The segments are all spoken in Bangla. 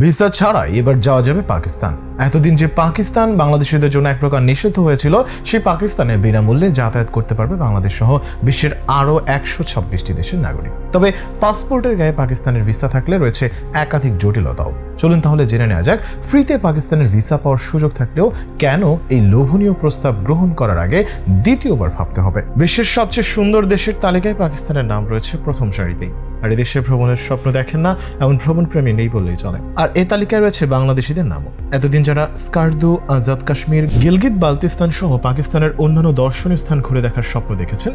ভিসা ছাড়াই এবার যাওয়া যাবে পাকিস্তান। এতদিন যে পাকিস্তান বাংলাদেশিদের জন্য এক প্রকার নিষিদ্ধ হয়েছিল, সেই পাকিস্তানে বিনামূল্যে যাতায়াত করতে পারবে বাংলাদেশ সহ বিশ্বের আরও একশো ছাব্বিশটি দেশের নাগরিক। তবে পাসপোর্টের গায়ে পাকিস্তানের ভিসা থাকলে রয়েছে একাধিক জটিলতাও। চলুন তাহলে জেনে নেওয়া যাক, ফ্রিতে পাকিস্তানের ভিসা পাওয়ার সুযোগ থাকলেও কেন এই লোভনীয় প্রস্তাব গ্রহণ করার আগে দ্বিতীয়বার ভাবতে হবে। বিশ্বের সবচেয়ে সুন্দর দেশের তালিকায় পাকিস্তানের নাম রয়েছে প্রথম সারিতেই। আর এদেশে ভ্রমণের স্বপ্ন দেখেন না, এমন ভ্রমণ প্রেমী নেই বললেই চলে। আর এ তালিকায় রয়েছে বাংলাদেশিদের নামও। এতদিন যারা স্কার্দু, আজাদ কাশ্মীর, গিলগিত বালতিস্তান সহ পাকিস্তানের অন্যান্য দর্শনীয় স্থান ঘুরে দেখার স্বপ্ন দেখেছেন,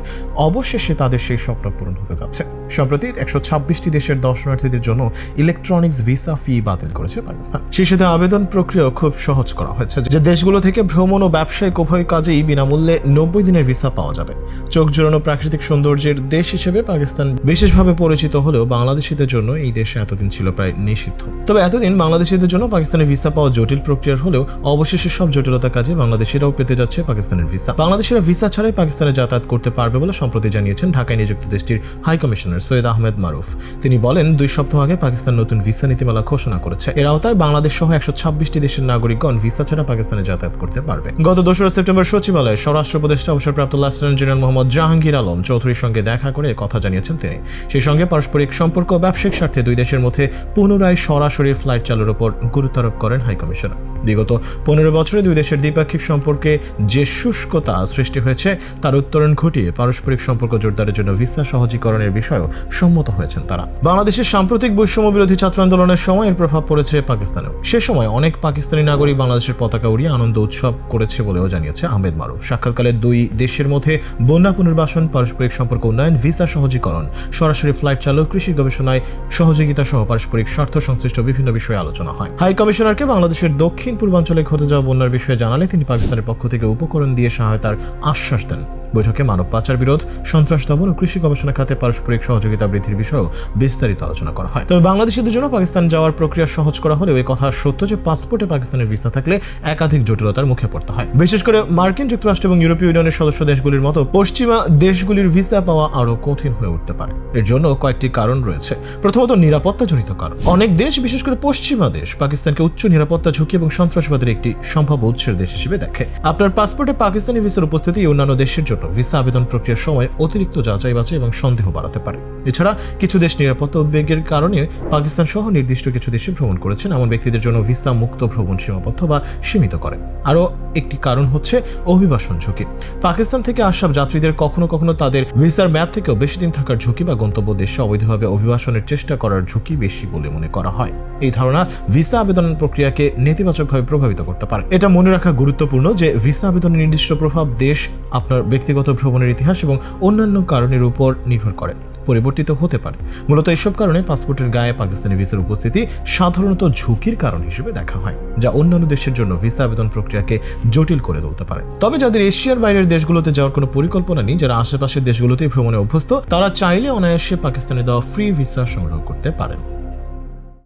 অবশেষে তাদের সেই স্বপ্ন পূরণ হতে যাচ্ছে। সম্প্রতি একশো ছাব্বিশটি দেশের দর্শনার্থীদের জন্য ইলেকট্রনিক্স ভিসা ফি বাতিল করেছে পাকিস্তান। সেই সাথে আবেদন প্রক্রিয়া খুব সহজ করা হয়েছে যে দেশগুলো থেকে ভ্রমণ ও ব্যবসায়িক উভয় কাজেই বিনামূল্যে নব্বই দিনের ভিসা পাওয়া যাবে। চোখ জোড়ানো প্রাকৃতিক সৌন্দর্যের দেশ হিসেবে পাকিস্তান বিশেষভাবে পরিচিত হলেও বাংলাদেশিদের জন্য এই দেশে এতদিন ছিল প্রায় নিষিদ্ধ। তবে এতদিন বাংলাদেশিদের জন্য পাকিস্তানের ভিসা পাওয়া জটিল প্রক্রিয়ার হলেও অবশেষে সব জটিলতা কাজে বাংলাদেশিরাও পেতে যাচ্ছে পাকিস্তানের ভিসা। বাংলাদেশিরা ভিসা ছাড়াই পাকিস্তানে যাতায়াত করতে পারবে বলে সম্প্রতি জানিয়েছেন ঢাকায় নিযুক্ত দেশটির হাই কমিশনার সৈয়দ আহমেদ মারুফ। তিনি বলেন, দুই সপ্তাহ আগে পাকিস্তান নতুন ভিসা নীতিমালা ঘোষণা করেছে। এর আওতায় বাংলাদেশ সহ একশো ছাব্বিশটি দেশের নাগরিকগণ ভিসা ছাড়া পাকিস্তানে যাতায়াত করতে পারবে। গত দোসরা সেপ্টেম্বর সচিবালয়ে স্বরাষ্ট্র উপদেষ্টা অবসরপ্রাপ্ত লেফটেন্যান্ট জেনারেল মোহাম্মদ জাহাঙ্গীর আলম চৌধুরীর সঙ্গে দেখা করে কথা জানিয়েছেন তিনি। সেই সঙ্গে পারস্পরিক সম্পর্ক ব্যবসায়িক স্বার্থে দুই দেশের মধ্যে পুনরায় সরাসরি ফ্লাইট চালুর উপর গুরুত্ব আরোপ করেন হাইকমিশনার। বিগত পনেরো বছরে দুই দেশের দ্বিপাক্ষিক সম্পর্কে যে শুষ্কতা সৃষ্টি হয়েছে, তার উত্তরণ ঘটিয়ে পারস্পরিক সম্পর্ক জোরদারের জন্য ভিসা সহজীকরণের বিষয়েও সম্মত হয়েছেন তারা। বাংলাদেশের সাম্প্রতিক বৈষম্য বিরোধী ছাত্র আন্দোলনের সময় এর প্রভাব পড়েছে পাকিস্তানেও। সে সময় অনেক পাকিস্তানি নাগরিক বাংলাদেশের পতাকা উড়িয়ে আনন্দ উৎসব করেছে বলেও জানিয়েছে আহমেদ মারুফ। সাক্ষাৎকালে দুই দেশের মধ্যে বন্যা পুনর্বাসন, পারস্পরিক সম্পর্ক উন্নয়ন, ভিসা সহজীকরণ, সরাসরি ফ্লাইট চালক কৃষি গবেষণায় সহযোগিতা সহ পারস্পরিক স্বার্থ সংশ্লিষ্ট বিভিন্ন বিষয়ে আলোচনা হয়। হাই কমিশনারকে বাংলাদেশের দক্ষিণ পূর্বাঞ্চলে ঘটে যাওয়া বন্যার বিষয়ে জানালে তিনি পাকিস্তানের পক্ষ থেকে উপকরণ দিয়ে সহায়তার আশ্বাস দেন। বৈঠকে মানব পাচার বিরোধ, সন্ত্রাস দমন ও কৃষি গবেষণা খাতে পারস্পরিক সহযোগিতা বৃদ্ধির বিষয়েও বিস্তারিত আলোচনা করা হয়। তবে বাংলাদেশিদের জন্য পাকিস্তান যাওয়ার প্রক্রিয়া সহজ করা হলেও এই কথা সত্য যে পাসপোর্টে পাকিস্তানের ভিসা থাকলে একাধিক জটিলতার মুখে পড়তে হয়। বিশেষ করে মার্কিন যুক্তরাষ্ট্র এবং ইউরোপীয় ইউনিয়নের সদস্য দেশগুলির মতো পশ্চিমা দেশগুলির ভিসা পাওয়া আরও কঠিন হয়ে উঠতে পারে। এর জন্য কয়েকটি কারণ রয়েছে। প্রথমত নিরাপত্তা নিরাপত্তাজনিত কারণ। অনেক দেশ, বিশেষ করে পশ্চিমা দেশ, পাকিস্তানকে উচ্চ নিরাপত্তা ঝুঁকি এবং সন্ত্রাসবাদের একটি সম্ভাব্য উৎসের দেশ হিসেবে দেখে। আপনার পাসপোর্টে পাকিস্তানি ভিসার উপস্থিতি অন্যান্য দেশের জন্য ভিসা আবেদন প্রক্রিয়ার সময় অতিরিক্ত যাচাই বাছাই এবং সন্দেহ বাড়াতে পারে। এছাড়া কিছু দেশ নিরাপত্তা উদ্বেগের কারণে পাকিস্তান সহ নির্দিষ্ট কিছু দেশে ভ্রমণ করেছেন। এমন ব্যক্তিদের জন্য ভিসা মুক্ত ভ্রমণ সীমাবদ্ধ বা সীমিত করে। আরও একটি কারণ হচ্ছে অভিবাসন ঝুঁকি। পাকিস্তান থেকে আসা যাত্রীদের কখনো কখনো তাদের ভিসার মেয়াদ থেকেও বেশি দিন থাকার ঝুঁকি বা গন্তব্য দেশে অবৈধভাবে অভিবাসনের চেষ্টা করার ঝুঁকি বেশি বলে মনে করা হয়। এই ধারণা ভিসা আবেদন প্রক্রিয়াকে নেতিবাচকভাবে প্রভাবিত করতে পারে। এটা মনে রাখা গুরুত্বপূর্ণ যে ভিসা আবেদনের নির্দিষ্ট প্রভাব দেশ আপনার ব্যক্তিগত ভ্রমণের ইতিহাস এবং অন্যান্য কারণের উপর নির্ভর করে। পরিবর্তিত হতে পারে। মূলত এসব কারণে পাসপোর্টের গায়ে পাকিস্তানি ভিসার উপস্থিতি সাধারণত ঝুঁকির কারণ হিসেবে দেখা হয়, যা অন্যান্য দেশের জন্য ভিসা আবেদন প্রক্রিয়াকে জটিল করে তুলতে পারে। তবে যাদের এশিয়ার বাইরের দেশগুলোতে যাওয়ার কোনো পরিকল্পনা নেই, যারা আশেপাশের দেশগুলোতে ভ্রমণে অভ্যস্ত, তারা চাইলে অনায়াসে পাকিস্তানে দেওয়া ফ্রি ভিসা সংগ্রহ করতে পারেন।